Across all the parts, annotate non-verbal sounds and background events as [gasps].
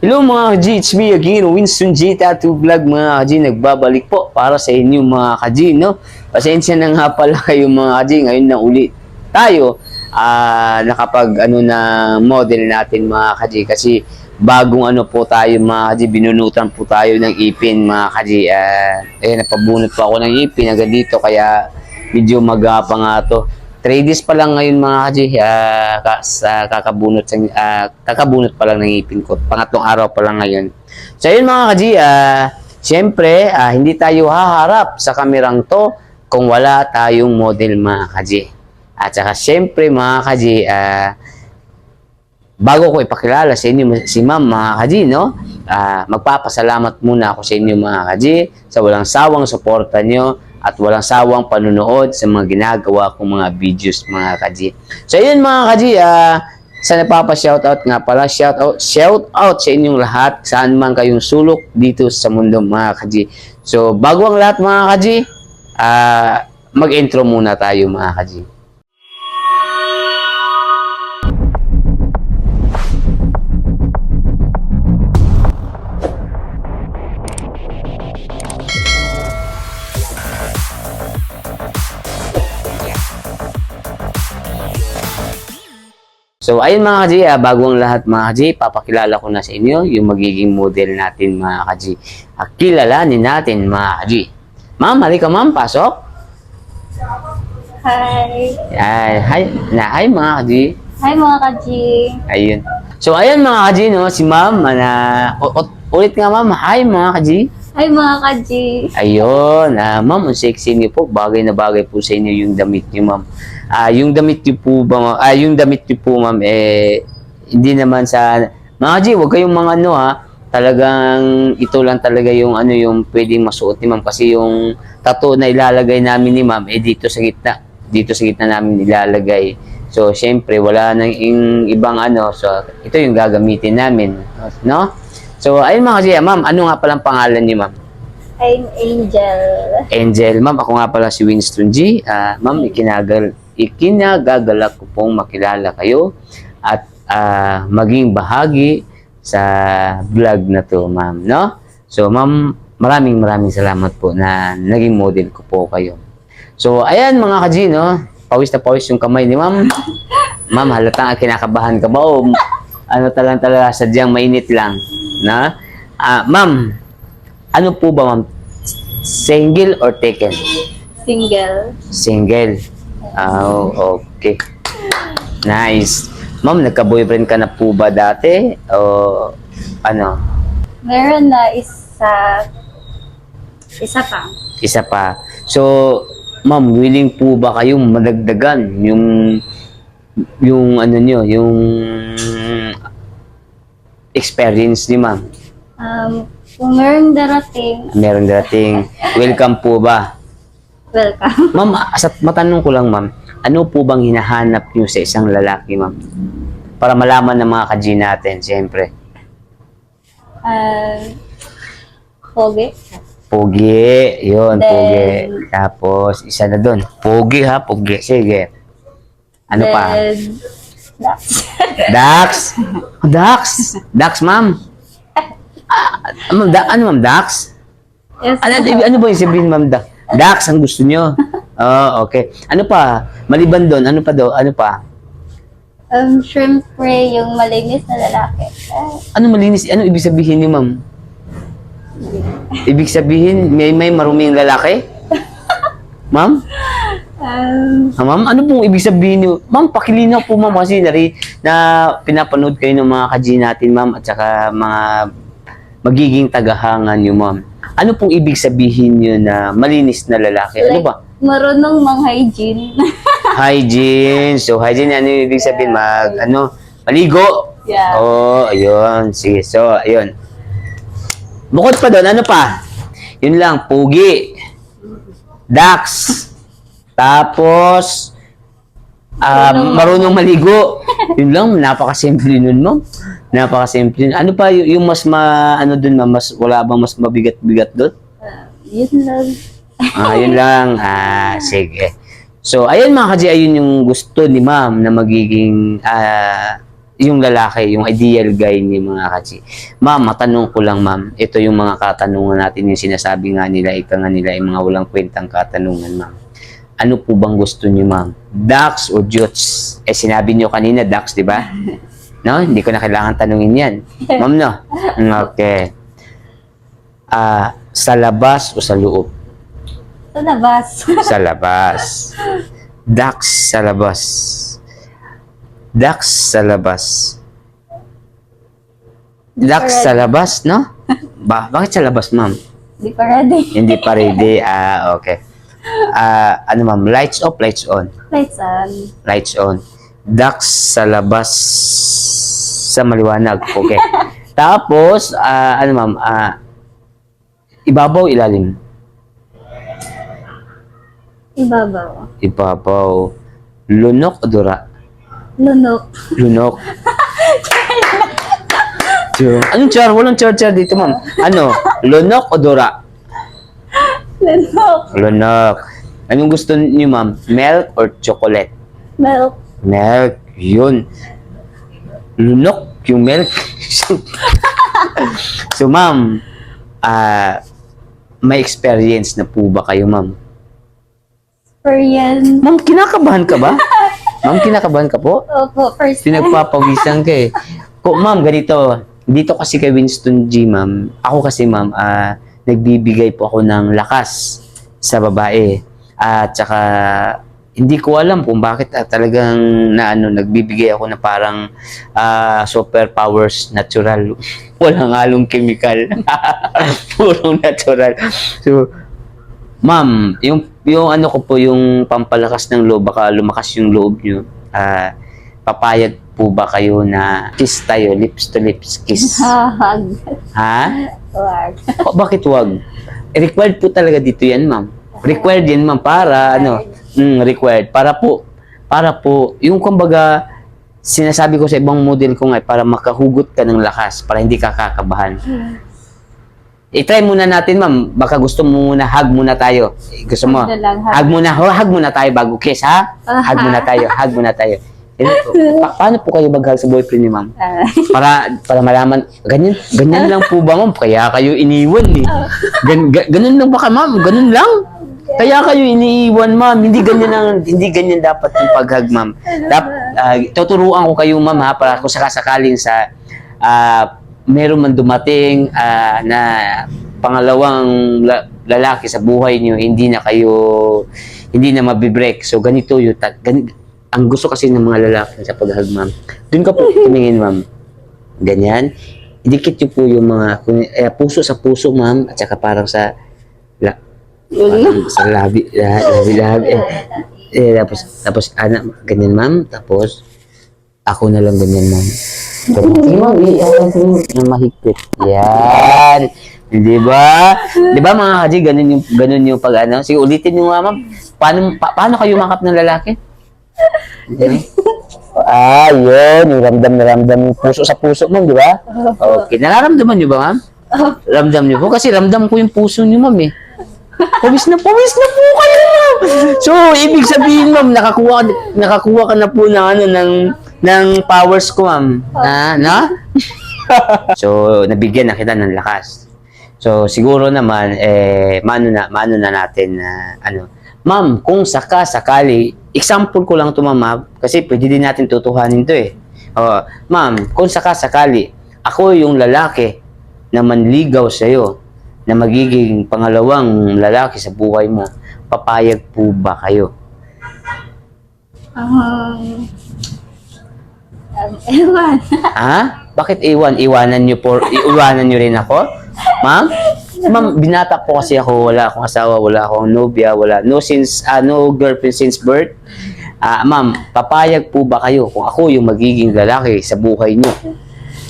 Hello mga ka-G, it's me again, Winston G. Tattoo Vlog mga ka-G. Nagbabalik po para sa inyo mga ka-G, no? Pasensya na nga pala [laughs] kayo mga ka-G, ngayon na uli tayo ah nakapag ano na model natin mga ka-G kasi bagong ano po tayo mga ka-G, binunutan po tayo ng ipin mga ka-G. Ah, eh, napabunot pa ako ng ipin agad dito kaya medyo magapa nga to. 3 days pa lang ngayon mga kaji, ah, ka- sa kakabunot ah, kakabunot pa lang ng ipin ko. Pangatlong araw pa lang ngayon. So yun mga kaji, ah, syempre, ah, hindi tayo haharap sa kamerang to kung wala tayong model mga kaji. At saka syempre mga kaji, ah, bago ko ipakilala sa inyo si Ma'am mga kaji, no? Ah, magpapasalamat muna ako sa inyo mga kaji sa walang sawang suporta nyo at walang sawang panunood sa mga ginagawa kong mga videos mga kaji. So yun mga kaji, ah, sa napapa-shoutout nga pala, shoutout, shoutout sa inyong lahat, saan man kayong sulok dito sa mundo mga kaji. So bago ang lahat mga kaji, ah, mag-intro muna tayo mga kaji. So, ayun mga kaji, ah, bago ang lahat mga kaji, papakilala ko na sa inyo yung magiging model natin mga kaji. Ah, kilalanin natin mga kaji. Ma'am, halika ma'am, pasok. Hi! Ay, hi, na, hi mga kaji. Hi mga ka-G! Ayun. So, ayun mga kaji, no, si ma'am, ah, na, ulit nga ma'am, hi mga kaji. Hi mga ka-G! Ayun, ah, ma'am, ang sexy niyo po, bagay na bagay po sa inyo yung damit niyo ma'am. Ah, yung damit niyo po ba, ma'am? ah, yung damit niyo po ma'am, eh, hindi naman sa, mga kaji, huwag kayong mga ano ha, talagang ito lang talaga yung ano yung pwedeng masuot ni ma'am. Kasi yung tattoo na ilalagay namin ni ma'am eh dito sa gitna. Dito sa gitna namin ilalagay. So syempre wala nang ibang ano. So ito yung gagamitin namin. No so ayun mga kasi ma'am ano nga palang pangalan ni ma'am I'm Angel. Angel ma'am ako nga pala si Winston G Ah, ma'am ikinagal ikinagagalak ko pong makilala kayo at ah, maging bahagi sa vlog na to, ma'am, no? So, ma'am, maraming maraming salamat po na naging model ko po kayo. So, ayan mga ka-G, no? Pawis na pawis yung kamay ni ma'am. [laughs] Ma'am, halatang kinakabahan ka ba o ano talang talaga sadyang mainit lang, na? Ah, ma'am, ano po ba, ma'am? Single or taken? Single. Single. Oh, okay. Nice. Ma'am, nagka-boyfriend ka na po ba dati? O ano? Meron na isa... Isa pa. Isa pa. So, ma'am, willing po ba kayong madagdagan yung yung ano nyo, yung experience ni ma'am? Um, kung meron darating, Meron dating welcome po ba? welcome. [laughs] Ma'am, sa matanong ko lang, ma'am, ano po bang hinahanap niyo sa isang lalaki, ma'am? Para malaman ng mga ka-G natin, siyempre. Uh, pogi. Pogi, yun, Then- pogi. Tapos, isa na doon. Pogi ha, pogi. Sige. Ano pa? Then, Dax. Dax? Dax? Dax, ma'am? Ah, ma'am, da, ano ma'am, Dax? yes. Ano, ano, ano ba yung sabihin, ma'am, Dax? Dax, ang gusto nyo? [laughs] Oh, okay. Ano pa? Maliban doon, ano pa do? Ano pa? Um, syempre, yung malinis na lalaki. Eh, Ano malinis? Ano ibig sabihin niyo, ma'am? Ibig sabihin, may may maruming lalaki? [laughs] Ma'am? Um, Ah, ma'am, ano pong ibig sabihin niyo? Ma'am, pakilinaw po ma'am kasi nari, na pinapanood kayo ng mga kaji natin ma'am at saka mga magiging tagahangan niyo ma'am. Ano pong ibig sabihin niyo na malinis na lalaki? Ano like, ba? marunong mang hygiene. [laughs] Hygiene. So, hygiene, ano yung ibig sabihin? Mag, ano? Maligo. yeah. Oh, ayun. Sige. So, ayun. Bukod pa doon, ano pa? Yun lang, pugi. Dax. Tapos, ah, Marunong- maligo. Yun lang, napakasimple nun, ma'am. Napakasimple. Ano pa y- yung mas ma, ano dun, ma'am? Mas, wala bang mas mabigat-bigat doon? Uh, yun lang. Ah, yun lang. Ah, sige. So, ayun mga kaji, ayun yung gusto ni ma'am na magiging ah, yung lalaki, yung ideal guy ni mga kachi. Ma'am, matanong ko lang ma'am, ito yung mga katanungan natin, yung sinasabi nga nila, ika nga nila, yung mga walang kwentang katanungan ma'am. Ano po bang gusto niyo ma'am? Ducks o Jutes? Eh sinabi niyo kanina, ducks, di ba? [laughs] No, hindi ko na kailangan tanungin yan. Ma'am, no? [laughs] Okay. Ah, sa labas o sa loob? Sa labas. [laughs] sa labas. Ducks sa labas. Ducks sa labas. Ducks sa labas, no? Ba, bakit sa labas, ma'am? Di pa ready. Hindi pa ready. Ah, okay. Ah, ano ma'am? Lights off, lights on. Lights on. Lights on. Ducks sa labas sa maliwanag. Okay. [laughs] Tapos, ah, ano ma'am? Ah, ibabaw, ilalim. Ibabaw. Ibabaw. Lunok o dura? Lunok. Lunok. [laughs] Char. Anong char? Walang char-char dito, ma'am. Ano? Lunok o dura? Lunok. Lunok. Anong gusto niyo, ma'am? Milk or chocolate? Milk. Milk. Yun. Lunok yung milk. [laughs] so, ma'am, ah, may experience na po ba kayo, ma'am? Korean. Ma'am, kinakabahan ka ba? [laughs] ma'am, kinakabahan ka po? Opo, first time. Pinagpapawisan ka eh. [laughs] Ko, ma'am, ganito. Dito kasi kay Winston G, ma'am. Ako kasi, ma'am, ah, nagbibigay po ako ng lakas sa babae. At saka, hindi ko alam kung bakit ah, talagang na ano, nagbibigay ako na parang ah, superpowers natural. [laughs] Walang halong chemical. [laughs] Purong natural. So, ma'am, yung, yung ano ko po, yung pampalakas ng loob, baka lumakas yung loob nyo. Ah, papayag po ba kayo na kiss tayo, lips to lips kiss? [laughs] Ha? Wag. O, bakit wag? Eh, required po talaga dito yan, ma'am. Required yan, ma'am, para ano, mm, required. Para po, para po, yung kumbaga, sinasabi ko sa ibang model ko nga, para makahugot ka ng lakas, para hindi ka kakabahan. I-try muna natin, ma'am. Baka gusto mo muna, hug muna tayo. Eh, Gusto mo? Lang, hug. Hug muna. Oh, [laughs] hug muna tayo bago kiss, ha? [laughs] Hug muna tayo. Hug muna tayo. Pa- paano po kayo mag-hug sa boyfriend ni ma'am? Ah, para para malaman ganyan ganyan lang po ba ma'am? Kaya kayo iniwan eh. Gan, ga- ganun lang ba ka ma'am? Ganun lang? Kaya kayo iniiwan ma'am. Hindi ganyan ang hindi ganyan dapat yung paghag ma'am. Dap, ah, tuturuan ko kayo ma'am ha para kung sakasakaling sa ah, meron man dumating ah, na pangalawang la- lalaki sa buhay niyo hindi na kayo hindi na mabibreak. So ganito yung ta- gani- ang gusto kasi ng mga lalaki sa paghag ma'am doon ka po tumingin ma'am ganyan idikit niyo po yung mga eh, puso sa puso ma'am at saka parang sa la, parang sa labi la, labi labi eh, eh, tapos tapos anak ganyan ma'am tapos ako na lang ganyan ma'am Sige [laughs] ma'am, i-ayan ko ng mahigpit. Yan. Di ba? Di ba mga kaji, ganun yung, ganun yung pag ano? Sige, ulitin nyo nga ma'am. Paano, pa- paano kayo makap ng lalaki? Ah, yun. Yung ramdam na ramdam yung puso sa puso ma'am, di ba? Okay. Nararamdaman nyo ba ma'am? Ramdam nyo po? Kasi ramdam ko yung puso nyo ma'am eh. Pawis na pawis na po kayo ma'am. So, ibig sabihin ma'am, nakakuha, nakakuha ka na po ng ano, ng, ng powers ko ma'am. Ah, na? [laughs] so, nabigyan na kita ng lakas. So, siguro naman, eh, mano na, mano na natin na, ano, ma'am, kung saka, sakali, example ko lang to ma'am, ha? kasi pwede din natin tutuhanin to eh. Oh, ma'am, kung saka, sakali, ako yung lalaki na manligaw sa'yo, na magiging pangalawang lalaki sa buhay mo, papayag po ba kayo? um, um, [laughs] ewan. Ha? Bakit iwan? Iwanan niyo po, iwanan niyo rin ako? Ma'am? Ma'am, binata po kasi ako, wala akong asawa, wala akong nobya, wala, no since, ah, no girlfriend since birth. Ah, ma'am, papayag po ba kayo kung ako yung magiging lalaki sa buhay niyo?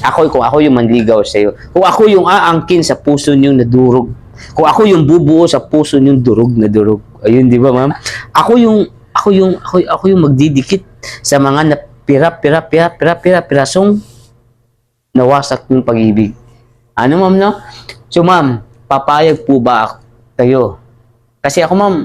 Ako, kung ako yung manligaw sa iyo. Kung ako yung aangkin sa puso niyo na durog. Kung ako yung bubuo sa puso niyo durog na durog. Ayun, di ba, ma'am? Ako yung, ako yung, ako, ako yung magdidikit sa mga na pira, pira, pira, pira, pira, pirasong nawasak yung pag-ibig. Ano, ma'am, no? So, ma'am, papayag po ba kayo? Kasi ako, ma'am,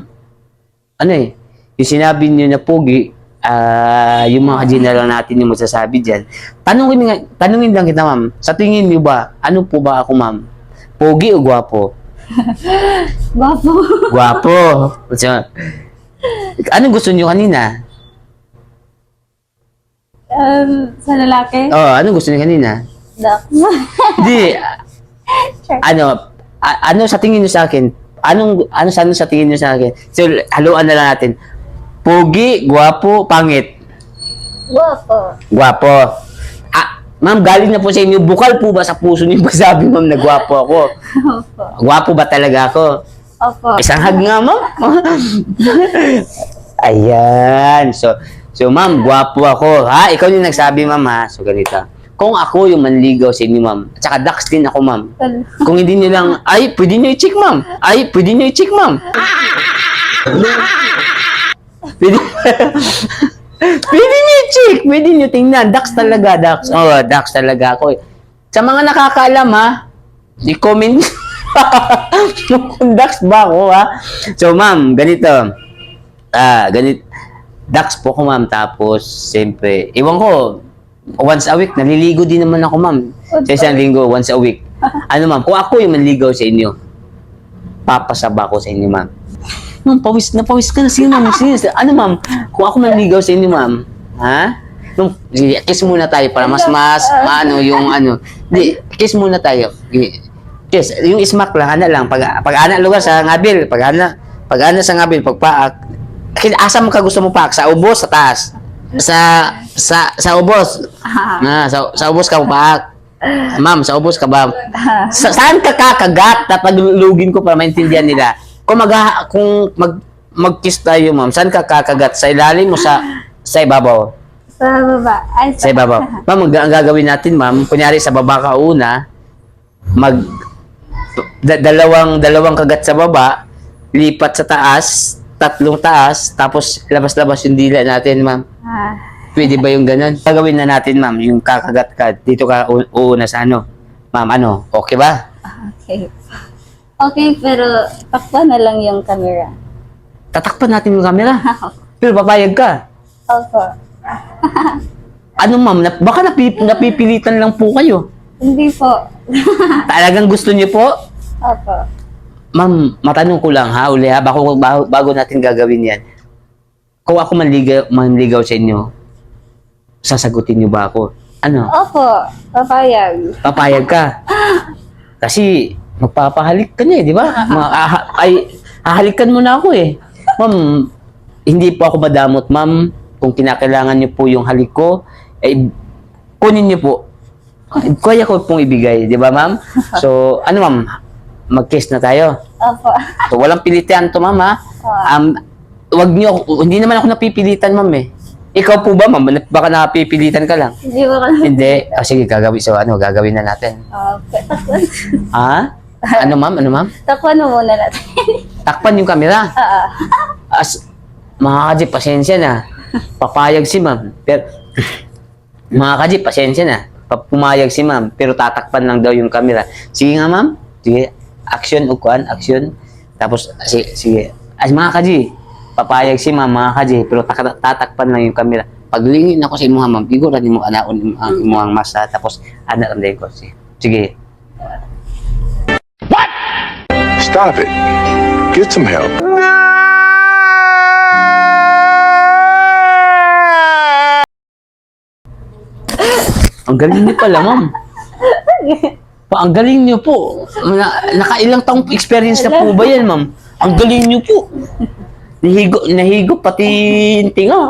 ano eh, yung sinabi niyo na pogi, ah, yung mga lang natin yung masasabi dyan. Tanungin, nga, tanungin lang kita, ma'am. Sa tingin niyo ba, ano po ba ako, ma'am? Pogi o gwapo? [laughs] Gwapo. Gwapo. Anong gusto niyo kanina? um, sa lalaki? Oh, anong gusto niyo kanina? Dak. Hindi, [laughs] Sure. ano, a- ano sa tingin niyo sa akin? Anong, ano sa, ano sa tingin niyo sa akin? So, haluan na lang natin. Pogi, gwapo, pangit. Gwapo. Gwapo. Ah, ma'am, galing na po sa inyo. Bukal po ba sa puso niyo sabi ma'am na gwapo ako? Opo. Gwapo ba talaga ako? Opo. Isang hag nga, ma'am. [laughs] Ayan. So, so ma'am, gwapo ako. Ha? Ikaw yung nagsabi, ma'am, ha? So, ganito. Kung ako yung manligaw sa inyo, ma'am, at saka Dax din ako, ma'am. Kung hindi nyo lang, ay, pwede nyo i-check, ma'am. Ay, pwede nyo i-check, ma'am. Pwede, [laughs] pwede nyo i-check. Pwede nyo tingnan. Dax talaga, Dax. Oh, Dax talaga ako. eh. Sa mga nakakaalam, ha, i-comment kung [laughs] Dax ba ako, ha. So, ma'am, ganito. Ah, ganito. Dax po ko, ma'am. Tapos, siyempre, iwan ko, once a week, naliligo din naman ako, ma'am. Sa isang linggo, once a week. [laughs] Ano, ma'am, kung ako yung manligaw sa inyo, papasaba ko sa inyo, ma'am. Ma'am, pawis na pawis ka na. Sige, ma'am. Sige, ano, ma'am? Kung ako manligaw sa inyo, ma'am, ha? Nung, kiss muna tayo para mas, mas, maano, yung ano. Hindi, kiss muna tayo. Kiss. Yung smack lang, ana lang. Pag, pag ana lugar sa ngabil, pag ana, pag ana sa ngabil, pag paak, kin- asa mo ka gusto mo paak? Sa ubos, sa taas. Sa, sa, sa ubos. Na, sa, sa ubos ka paak. Ma'am, sa ubos ka ba? Sa, saan ka kakagat na paglulugin ko para maintindihan nila? Kung mag kung mag mag-kiss tayo, ma'am, saan ka kakagat? Sa ilalim mo sa sa ibabaw? Sa baba. Ay, Sa ibabaw. Ma'am, ang, ang gagawin natin, ma'am, kunyari sa baba ka una, mag da- dalawang dalawang kagat sa baba, lipat sa taas, tatlong taas, tapos labas-labas yung dila natin, ma'am. Ah, Pwede ba yung ganun? Gagawin na natin, ma'am, yung kakagat ka. Dito ka u- uuna sa ano. Ma'am, ano? Okay ba? okay. Okay, pero takpan na lang yung camera. Tatakpan natin yung camera. [laughs] Pero papayag ka. Opo. [laughs] Ano ma'am, na, baka napip, napipilitan lang po kayo. Hindi po. [laughs] Talagang gusto niyo po? Opo. Ma'am, matanong ko lang ha, uli ha, bago, bago, bago natin gagawin yan. Kung ako manligaw, manligaw sa inyo, sasagutin niyo ba ako? Ano? Opo. Papayag. Papayag ka? [gasps] Kasi magpapahalik ka na eh, di ba? Ma- ah- ay, hahalikan mo na ako eh. Ma'am, hindi po ako madamot, ma'am. Kung kinakailangan niyo po yung halik ko, eh, kunin niyo po. Kaya ko pong ibigay, di ba, ma'am? [laughs] So, ano, ma'am? Mag-kiss na tayo. Opo. So, walang pilitan to, ma'am, ha? Um, wag niyo, hindi naman ako napipilitan, ma'am, eh. Ikaw po ba, ma'am? Baka napipilitan ka lang. Hindi mo ka Hindi. O, sige, gagawin. So, ano, gagawin na natin. Okay. Takpan. Ha? Ano, ma'am? Ano, ma'am? Takpan mo muna natin. Takpan yung kamera. Ah, [laughs] As, mga kaji, pasensya na. Papayag si ma'am. Pero, mga kaji, pasensya na. Pumayag si ma'am, pero tatakpan lang daw yung kamera. Sige nga, ma'am. Sige. Action, ukuan, action. Tapos, sige, sige. As mga kaji, papayag si ma'am, mga kaji, pero tak- tatakpan lang yung kamera. Paglingin ako sa imuha, ma'am, igura ni mo anaon ang imuhang masa. Tapos, anak ang ko. Sige. Sige. Stop it. Get some help. Ang galing niyo pala, ma'am. Pa, ang galing niyo po. Na, nakailang taong experience na po ba yan, ma'am? Ang galing niyo po. Nahigo, nahigo pati yung tinga.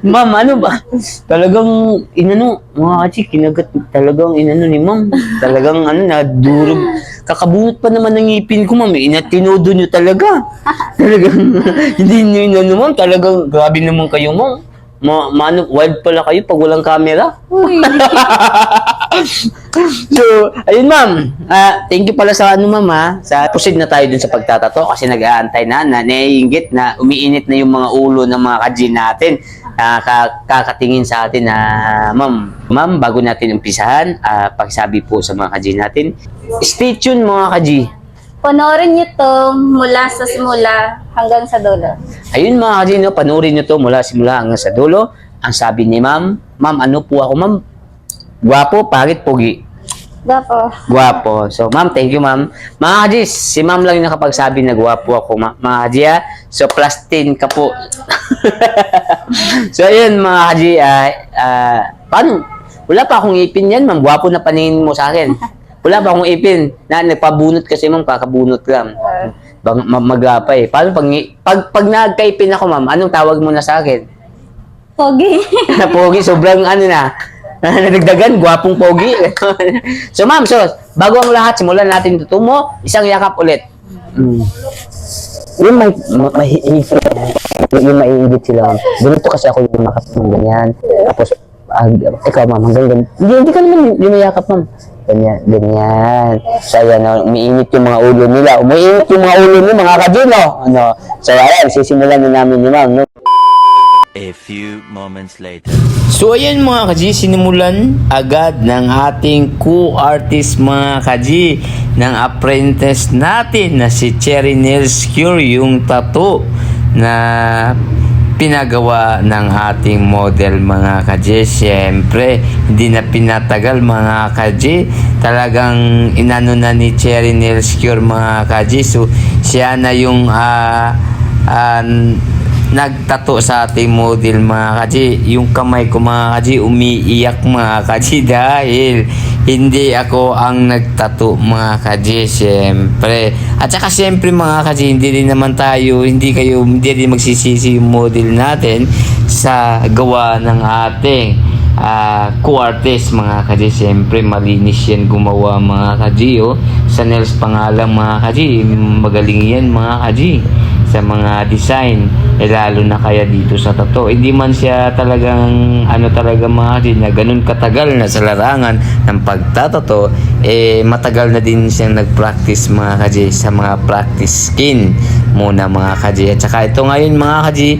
ma'am, ano ba? Talagang, inano, mga kachi, kinagat talagang inano ni ma'am. Talagang, ano, nadurog. Kakabunot pa naman ng ngipin ko, ma'am. Inatinodo niyo talaga. Talagang, [laughs] hindi niyo inano, ma'am. Talagang, grabe naman kayo, ma'am. Ma, maano, wild pala kayo pag walang camera. uy. [laughs] So, ayun ma'am. Ah, thank you pala sa ano ma'am ha. Sa proceed na tayo dun sa pagtatato kasi nag-aantay na, na naiingit na umiinit na yung mga ulo ng mga kajin natin. Ah, ka- kakatingin sa atin na ma'am. Ma'am, bago natin umpisahan, ah, pakisabi po sa mga kaji natin. Stay tuned mga kaji. Panoorin niyo to mula sa simula hanggang sa dulo. Ayun mga kaji, no, panoorin nyo to mula simula hanggang sa dulo. Ang sabi ni ma'am, ma'am, ano po ako, ma'am? Gwapo, pangit, pogi. Gapo. Gwapo. So, ma'am, thank you, ma'am. Mga kaji, si ma'am lang yung nakapagsabi na gwapo ako, ma- mga kaji, ha? So, plus 10 ka po. [laughs] so, ayun, mga kaji, ah, ah, paano? Wala pa akong ipin yan, ma'am. Gwapo na paningin mo sa akin. Wala pa akong ipin. Na, nagpabunot kasi, ma'am, kakabunot lang. Bang, ma- magapa eh. Paano pag, pag, pag nagkaipin ako, ma'am, anong tawag mo na sa akin? Pogi. [laughs] pogi, sobrang ano na, [laughs] nadagdagan, gwapong pogi. [laughs] so ma'am, so, bago ang lahat, simulan natin ito mo, isang yakap ulit. Mm. Yung may, ma- mahihigit yung maiigit sila, ma'am. Ganito kasi ako yung makap ng ganyan. Tapos, ah, ikaw, ma'am, hanggang ganyan. Hindi, hindi ka naman yumayakap, ma'am. Ganyan, ganyan. So, ayan, oh, umiinit yung mga ulo nila. Umiinit yung mga ulo nila, mga kadino. Ano? So, ayan, sisimulan na namin ni ma'am, no? A few moments later. So ayan mga kaji, sinimulan agad ng ating co-artist mga kaji ng apprentice natin na si Cherry Nails Cure yung tattoo na pinagawa ng ating model mga kaji. Siyempre, hindi na pinatagal mga kaji. Talagang inano na ni Cherry Nails Cure mga kaji. So siya na yung ah, ah, nagtato sa ating model mga kaji. Yung kamay ko mga kaji umiiyak mga kaji [laughs] dahil hindi ako ang nagtato mga kaji siyempre. At saka siyempre mga kaji hindi rin naman tayo, hindi kayo, hindi rin magsisisi yung model natin sa gawa ng ating ah co-artist mga kaji siyempre malinis yan gumawa mga kaji oh. sa nails pangalang mga kaji magaling yan mga kaji sa mga design eh lalo na kaya dito sa tato hindi man siya talagang ano talaga mga kaji na ganun katagal na sa larangan ng pagtatato eh matagal na din siyang nag-practice mga kaji sa mga practice skin muna mga kaji at saka ito ngayon mga kaji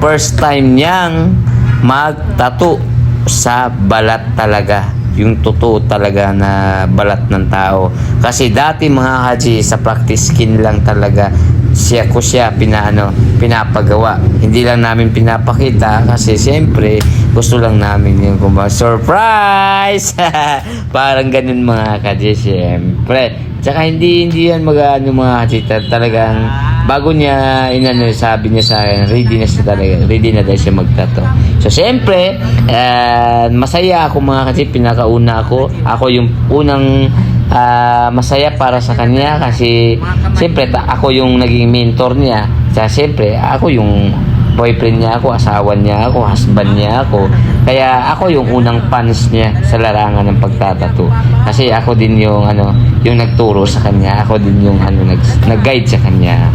first time niyang magtato sa balat talaga. Yung totoo talaga na balat ng tao. Kasi dati mga kaji sa practice skin lang talaga siya ko siya pinaano pinapagawa. Hindi lang namin pinapakita kasi siyempre gusto lang namin yung kumbaga surprise! [laughs] Parang ganun mga kaji siyempre. Tsaka hindi hindi yan mag ano mga kaji ta- talagang bago niya inano sabi niya sa akin ready na siya talaga ready na daw siya magtato. So siyempre eh, masaya ako mga kasi pinakauna ako. Ako yung unang ah, masaya para sa kanya kasi siyempre ako yung naging mentor niya kaya siyempre ako yung boyfriend niya ako, asawa niya ako, husband niya ako. Kaya ako yung unang fans niya sa larangan ng pagtatato. Kasi ako din yung ano, yung nagturo sa kanya, ako din yung ano nag nag-guide sa kanya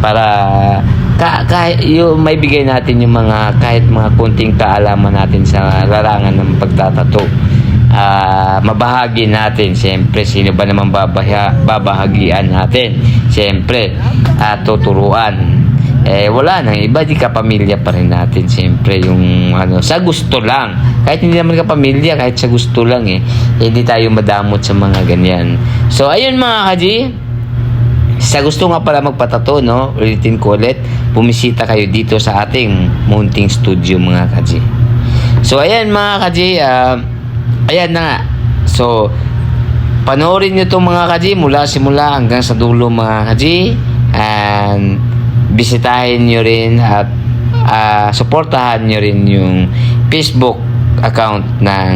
para ka, kahit yung may bigay natin yung mga kahit mga kunting kaalaman natin sa larangan ng pagtatato. Ah, mabahagi natin. Siyempre sino ba naman babaya, babahagian natin? Siyempre at tuturuan. Eh wala nang iba di ka pamilya pa rin natin. Siyempre yung ano sa gusto lang. Kahit hindi naman ka pamilya kahit sa gusto lang eh. Hindi tayo madamot sa mga ganyan. So ayun mga kaji sa gusto nga pala magpatato, no? Ulitin ko ulit, bumisita kayo dito sa ating mounting studio mga kaji. So, ayan mga kaji, ah, ayan na nga. So, panoorin nyo itong mga kaji mula simula hanggang sa dulo mga kaji. And, bisitahin nyo rin at ah, suportahan nyo rin yung Facebook account ng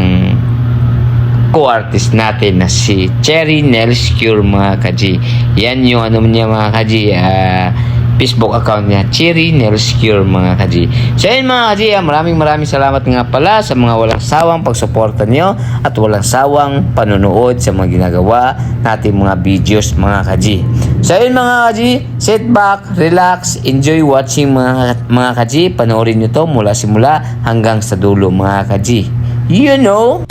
co-artist natin na si Cherry Nails Cure mga kaji. Yan yung ano niya mga kaji, ah, Facebook account niya, Cherry Nails Cure mga kaji. So yun mga kaji, ah, maraming maraming salamat nga pala sa mga walang sawang pagsuporta niyo at walang sawang panunood sa mga ginagawa natin mga videos mga kaji. So yun mga kaji, sit back, relax, enjoy watching mga, mga kaji. Panoorin nyo to mula simula hanggang sa dulo mga kaji. You know?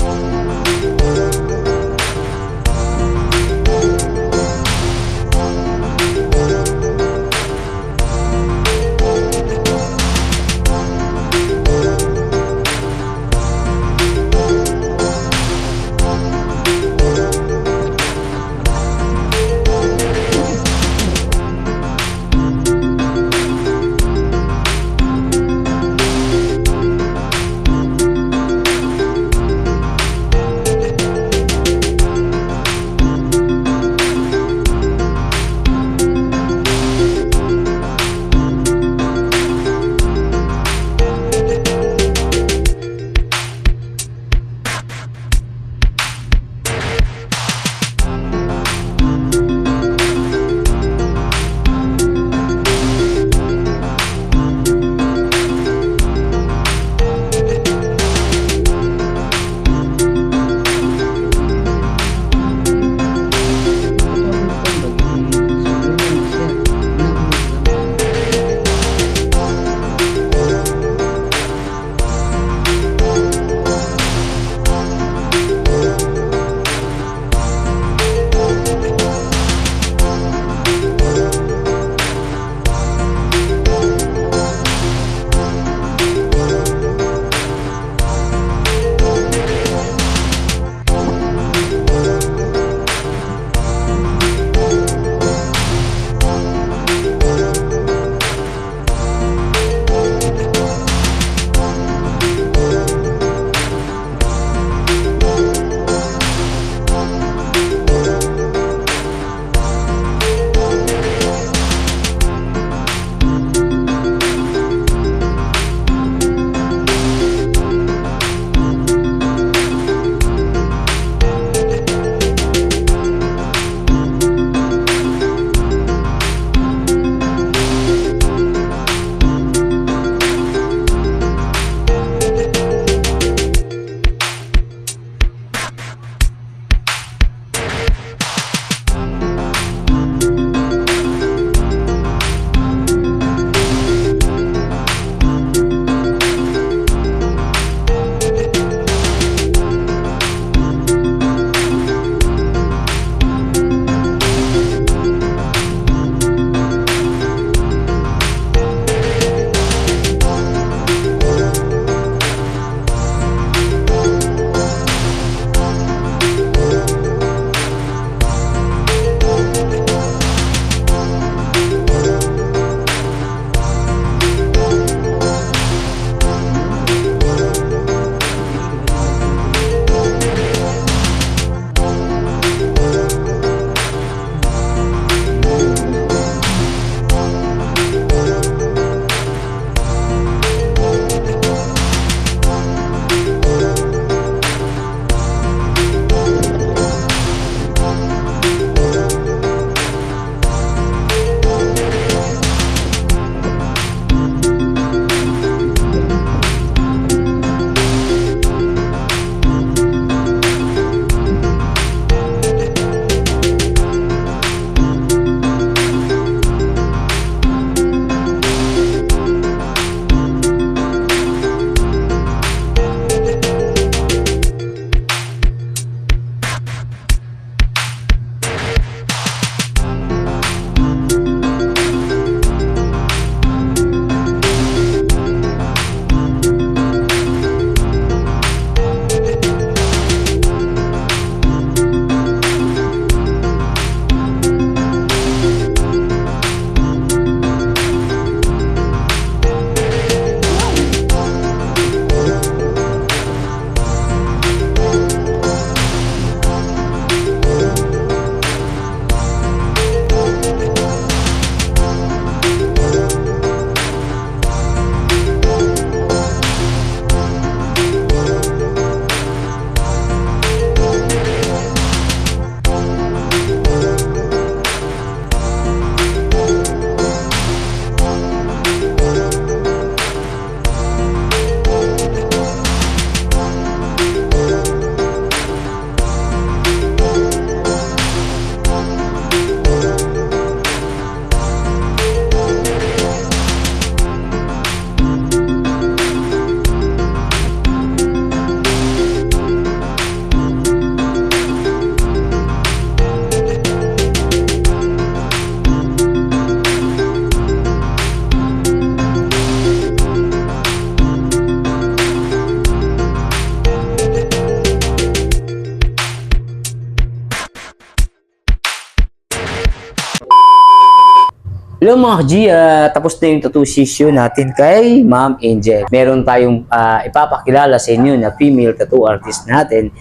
Hello mga G, ah, tapos na yung tattoo session natin kay Ma'am Angel. Meron tayong ah, ipapakilala sa inyo na female tattoo artist natin.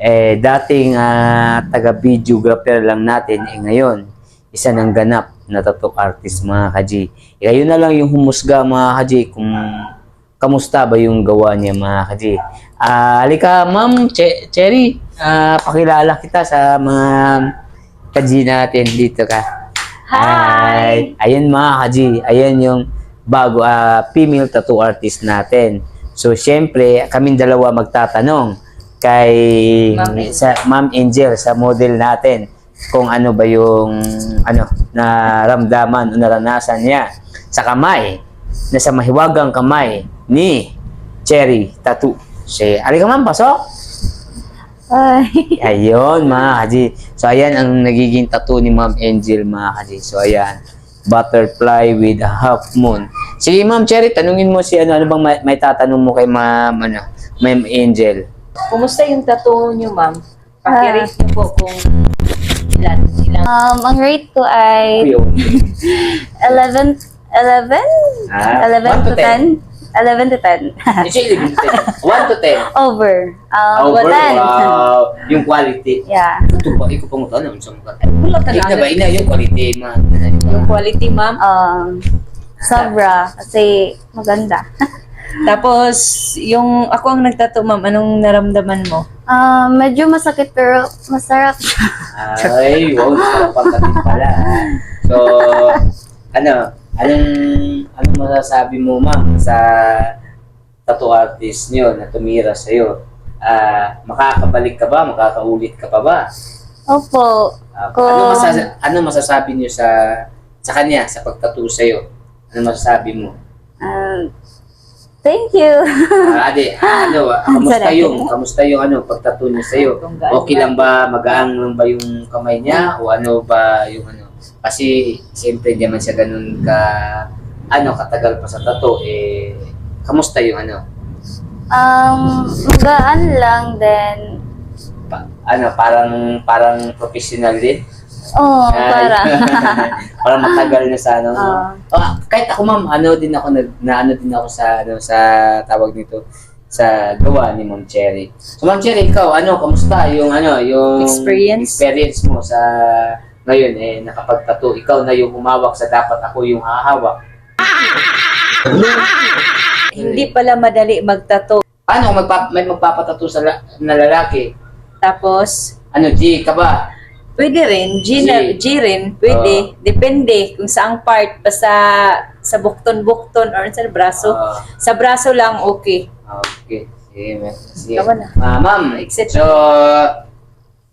Eh, dating ah, taga-videographer lang natin, eh ngayon, isa ng ganap na tattoo artist mga ka-G. Eh, kayo na lang yung humusga mga ka-G kung kamusta ba yung gawa niya mga ka-G. Ah, halika Ma'am che- Cherry, ah, pakilala kita sa mga ka-G natin dito ka. Hi! Ayan mga kaji, ayan yung bago, ah, female tattoo artist natin. So, syempre, kaming dalawa magtatanong kay Ma'am Angel. sa Ma'am Angel sa model natin kung ano ba yung ano naramdaman o naranasan niya sa kamay na sa mahiwagang kamay ni Cherry Tattoo. Si, alika ma'am, pasok! Ay. [laughs] Ayun, mga kaji. So, ayan ang nagiging tattoo ni Ma'am Angel, mga kaji. So, ayan. Butterfly with a half moon. Sige, Ma'am Cherry, tanungin mo si ano, ano bang may, may tatanong mo kay Ma'am, ano, Ma'am Angel? Kumusta yung tattoo niyo, ma'am? Pakirate niyo po kung ilan, ilan. Um, ang rate ko ay 11, 11? [laughs] Ah, 11 one to to 10? 11 to 10. It's 11 to 10. 1 to 10. Over. Um, Over, watan. wow. Yung quality. Yeah. Ito ba, ikaw pang tanong sa mga. Wala Ikaw na ba, talaga. ina yung quality, ma'am. Yung quality, ma'am. Um, sobra. Kasi maganda. [laughs] Tapos, yung ako ang nagtattoo, ma'am, anong naramdaman mo? Um, medyo masakit pero masarap. Ay, wow, sarap din pala. So, ano, anong masasabi mo, ma'am, sa tattoo artist nyo na tumira sa'yo? Ah, makakabalik ka ba? Makakaulit ka pa ba? Opo. Ah, Kung- ano, masasa- ano masasabi nyo sa sa kanya, sa pagtattoo sa'yo? Ano masasabi mo? Um, thank you. Ah, ade, [laughs] ano, ah, kamusta Sarap. yung, kamusta yung ano, pagtattoo niya sa'yo? Kung gaano Okay lang ba, magaan lang ba yung kamay niya? O ano ba yung ano? Kasi, siyempre, hindi man siya ganun ka, ano, katagal pa sa tattoo, eh, kamusta yung ano? um, magaan lang then Pa- ano, parang, parang professional din? oh, Ay, para. [laughs] parang matagal na sa ano. no? Ah. Ah, kahit ako ma'am, ano din ako nag na ano din ako sa ano sa tawag nito sa gawa ni Ma'am Cherry. So Ma'am Cherry, ikaw ano, kamusta yung ano, yung Experience? experience mo sa ngayon eh nakapagtato. Ikaw na yung humawak sa dapat ako yung hahawak. [laughs] Hindi pala madali magtattoo. Paano kung magpa, may magpapatato sa la, na lalaki? Tapos, Ano, G ka ba? pwede rin. G, na, G. G rin. Pwede. Depende kung saang part. Basta sa bukton-bukton or sa braso. Ah, Sa braso lang, okay. okay. Sige, ma'am. Sige. Tama na. Ah, ma'am, Exit. so,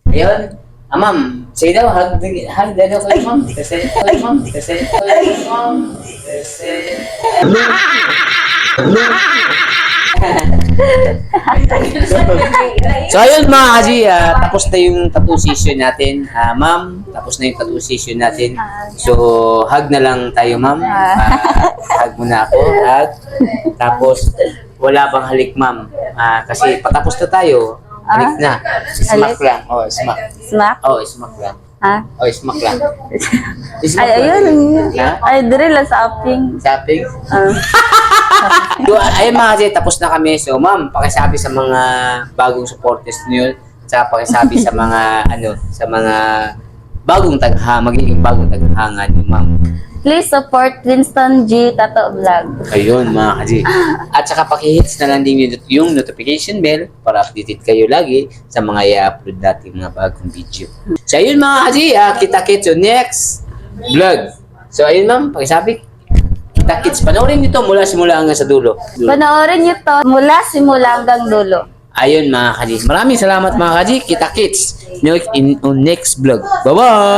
ayun. Ah, ma'am, sige daw, hug, hug daw kayo, ma'am. Kasi, ma'am. Kasi, ma'am. [laughs] So ayun mga kaji, ah, tapos na yung tattoo session natin. Ah, ma'am, tapos na yung tattoo session natin. So hug na lang tayo ma'am. Ah, hug muna ako, hug. Tapos wala bang halik ma'am? Ah, kasi patapos na tayo. Halik na. Smack lang. Oh, smack. Smack? Oh, smack lang. Ha? Oh, smack lang. Smack Ay, lang. ayun. Ay, dire lang sa upping. Sapping? Ah. [laughs] So, ayun mga kasi, tapos na kami. So, ma'am, pakisabi sa mga bagong supporters niyo sa pakisabi sa [laughs] mga, ano, sa mga bagong tagha, magiging bagong taghanga niyo, ma'am. Please support Winston G. Tato Vlog. Ayun, mga kaji. [laughs] At saka pakihits na lang din yung, yung notification bell para updated kayo lagi sa mga i-upload natin mga bagong video. So, ayun mga kaji, ah, kita-kits yung next vlog. So, ayun ma'am, pakisabi. Kita-kits, panoorin nito mula simula hanggang sa dulo. dulo. Panoorin niyo to mula simula hanggang dulo. Ayun mga kaji. Maraming salamat mga kaji. Kita kits in, in, on next vlog. Bye-bye!